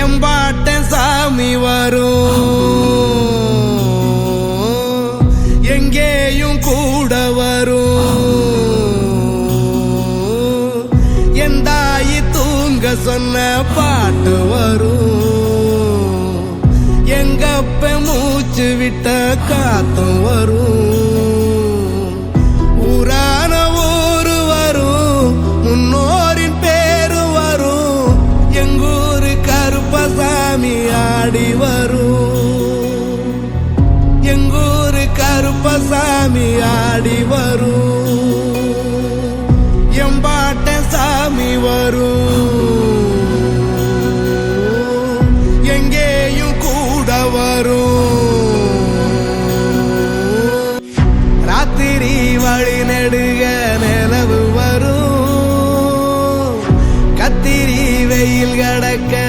எம்பாட்டன் சாமி வரும். எங்கேயும் கூட வரும். என் தாயி தூங்க சொன்ன பாட்டு வரும். எங்கப்ப மூச்சு விட்ட காத்தும் சாமி ஆடி வரும். எம்பாட்ட சாமி வரும். எங்கேயும் கூட வரும். ராத்திரி வழி நெடுக நிலவு வரும். கத்திரி வெயில் கடக்க